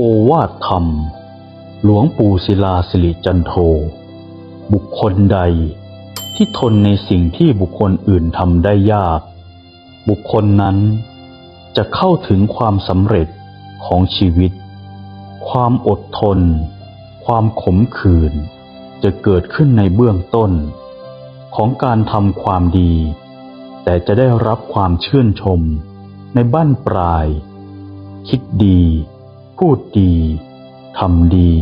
โอวาทธรรม หลวงปู่ศิลาสิริจันโท บุคคลใดที่ทนในสิ่งที่บุคคลอื่นทำได้ยาก บุคคลนั้นจะเข้าถึงความสำเร็จของชีวิต ความอดทน ความขมขื่นจะเกิดขึ้นในเบื้องต้น ของการทำความดี แต่จะได้รับความชื่นชมในบ้านปลาย คิดดี พูดดีทำดี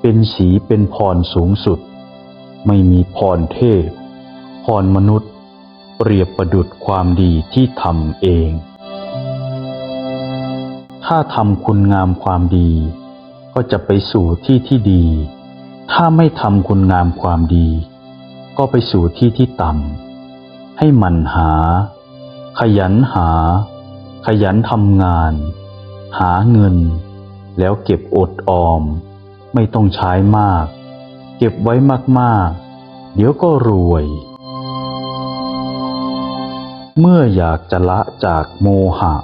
เป็นสีเป็นพรสูงสุด ไม่มีพรเทพ พรมนุษย์ เปรียบประดุดความดีที่ทำเอง ถ้าทำคุณงามความดี ก็จะไปสู่ที่ที่ดี ถ้าไม่ทำคุณงามความดี ก็ไปสู่ที่ที่ต่ำให้หมันหา ขยันหา ขยันทำงาน หาเงิน แล้วเก็บอดออม ไม่ต้องใช้มาก เก็บไว้มากๆ เดี๋ยวก็รวย เมื่ออยากจะละจากโมหะ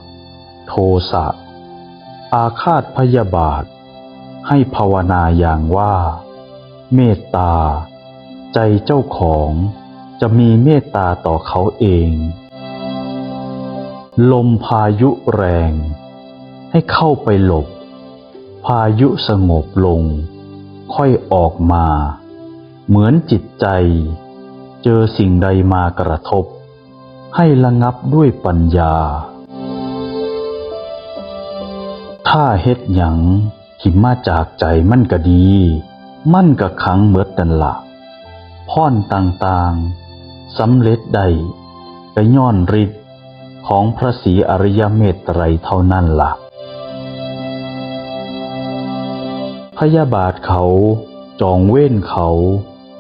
โทสะ อาฆาตพยาบาท ให้ภาวนาอย่างว่า เมตตา ใจเจ้าของจะมีเมตตาต่อเขาเอง ลมพายุแรง ให้เข้าไปหลบ พายุสงบลง ค่อยออกมา เหมือนจิตใจ เจอสิ่งใดมากระทบ ให้ระงับด้วยปัญญา ถ้าเฮ็ดหยังที่มาจากใจมั่นก็ดี มั่นก็ขังเบิดนั่นละพรต่างๆสำเร็จได้ก็ย้อนฤทธิ์ของพระศรีอริยเมตไตรเท่านั้นละ่ะ พยาบาทเขา จองเว้นเขา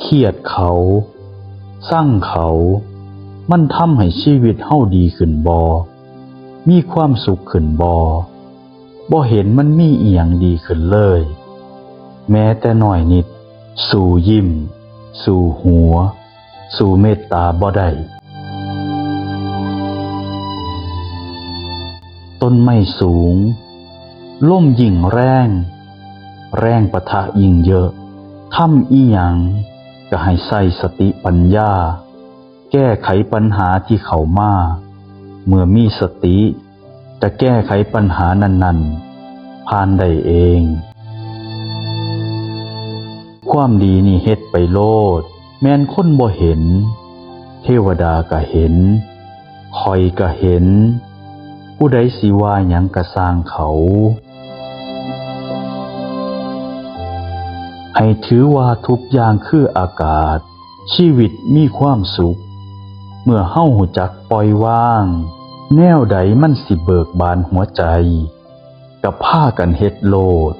เครียดเขาสร้างเขา มันทำให้ชีวิตเฮาดีขึ้นบอ มีความสุขขึ้นบอ บ่เห็นมันมีเอียงดีขึ้นเลย แม้แต่หน้อยนิด สู่ยิ้ม สู่หัว สู่เมตตาบ่ได้ต้นไม้สูง ล่มยิ่งแรง แรงปะทะยิ่งเยอะทำอีหยังก็ให้ใส่สติปัญญา แก้ไขปัญหาที่เขามา เมื่อมีสติ จะแก้ไขปัญหานั้นๆ ผ่านได้เอง ความดีนี่เฮ็ดไปโลด แม้นคนบ่เห็น เทวดาก็เห็นคอยก็เห็น ผู้ใดสิว่าหยังก็สร้างเขา ให้ถือว่าทุกอย่างคืออากาศ ชีวิตมีความสุข เมื่อเฮาหูจักปล่อยวาง แนวใดมันสิเบิกบานหัวใจกับผ้ากันเฮ็ดโลด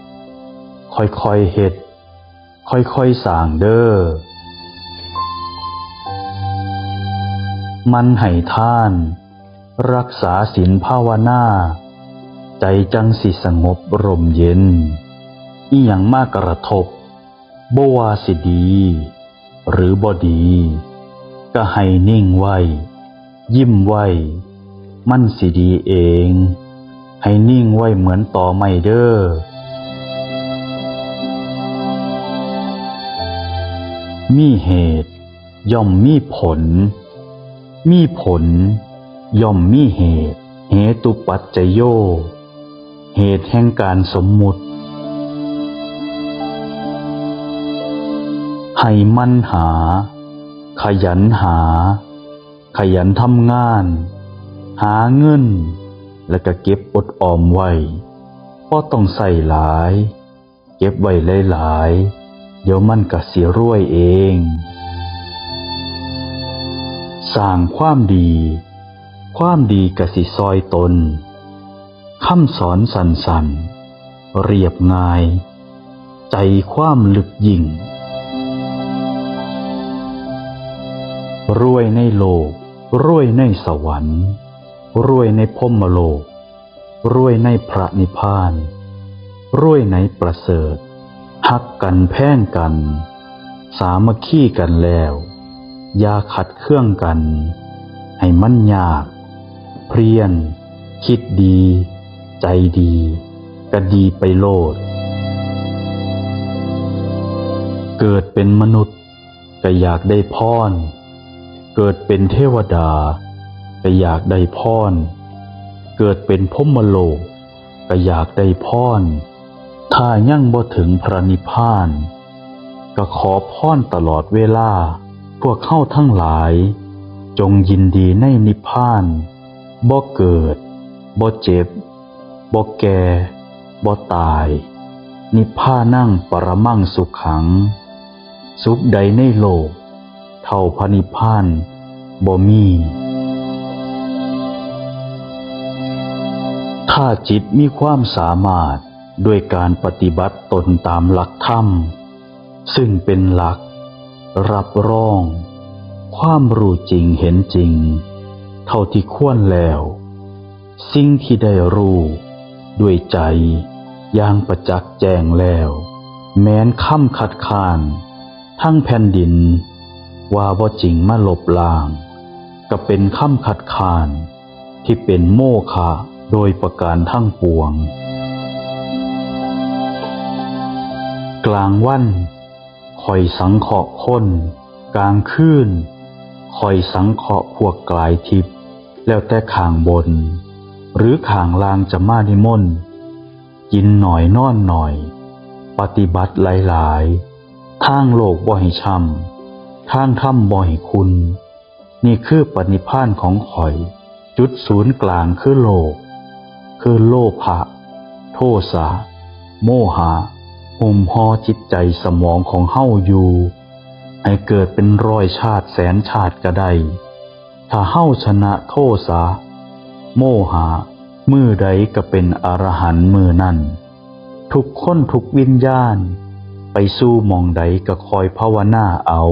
ค่อยๆเฮ็ด ค่อยๆสางเด้อ มันให้ท่าน รักษาศีลภาวนา ใจจังสิสงบร่มเย็น อีหยังมากกระทบ บวาสิดี หรือบ่ดี ก็ให้นิ่งไว้ ยิ้มไว้ มันสิดีเอง ให้นิ่งไว้เหมือนต่อไม้เด้อมีเหตุ ย่อมมีผล มีผล ย่อมมีเหตุ เหตุปัจจโย เหตุแห่งการสมมุติ ให้มั่นหา ขยันหา ขยันทำงาน หาเงิน แล้วก็เก็บอดออมไว้ก็ต้องใส่หลาย เก็บไว้หลายๆเดี๋ยวมันก็เสียรวยเองสร้างความดี ความดีกสิซอยตนคำสอนสันสันๆเรียบง่าย ใจความลึกยิ่ง รวยในโลก รวยในสวรรค์ รวยในพรหมโลก รวยในพระนิพพาน รวยในประเสริฐหักกันแพ่งกัน สามัคคีกันแล้วอย่าขัดเครื่องกัน ให้มั่นยาก เพรียน คิดดี ใจดีก็ดีไปโลด เกิดเป็นมนุษย์ก็อยากได้พร เกิดเป็นเทวดาก็อยากได้พรเกิดเป็นพมโลกก็อยากได้พรถ้ายั่งบ่ถึงพระนิพพาน ก็ขอพรตลอดเวลา พวกเข้าทั้งหลาย จงยินดีในนิพพานบ่เกิดบ่เจ็บบ่แก่บ่ตาย นิพพานั่งปรมั่งสุขขัง สุขใดในโลก เท่าพระนิพพานบ่มีถ้าจิตมีความสามารถด้วยการปฏิบัติตนตามหลักธรรม ซึ่งเป็นหลัก รับรอง ความรู้จริงเห็นจริง เท่าที่ควรแล้ว สิ่งที่ได้รู้ ด้วยใจอย่างประจักษ์แจ้งแล้ว แม้นคำขัดขาน ทั้งแผ่นดิน ว่าบ่จริงมาหลบลาง ก็เป็นคำขัดขาน ที่เป็นโมฆะโดยประการทั้งปวง กลางวันคอยสังเคราะห์คนกลางคืนคอยสังเคราะห์พวกกลายทิพย์แล้วแต่ข้างบน หรือข้างลางจะมานิมนต์กินหน่อยนอนหน่อย ปฏิบัติหลายๆทางโลกบ่ให้ช้ำ ทางถ้ำบ่ให้คุณ นี่คือปณิพานของข่อย จุดศูนย์กลางคือโลก คือโลภะโทสะโมหะห่มห่อจิตใจสมองของเฮาอยู่ให้เกิดเป็นร้อยชาติแสนชาติก็ได้ ถ้าเฮาชนะโทสะโมหะมือใดก็เป็นอรหันต์มือนั่น ทุกคนทุกวิญญาณ ไปสู้มองใดก็คอยภาวนาเอา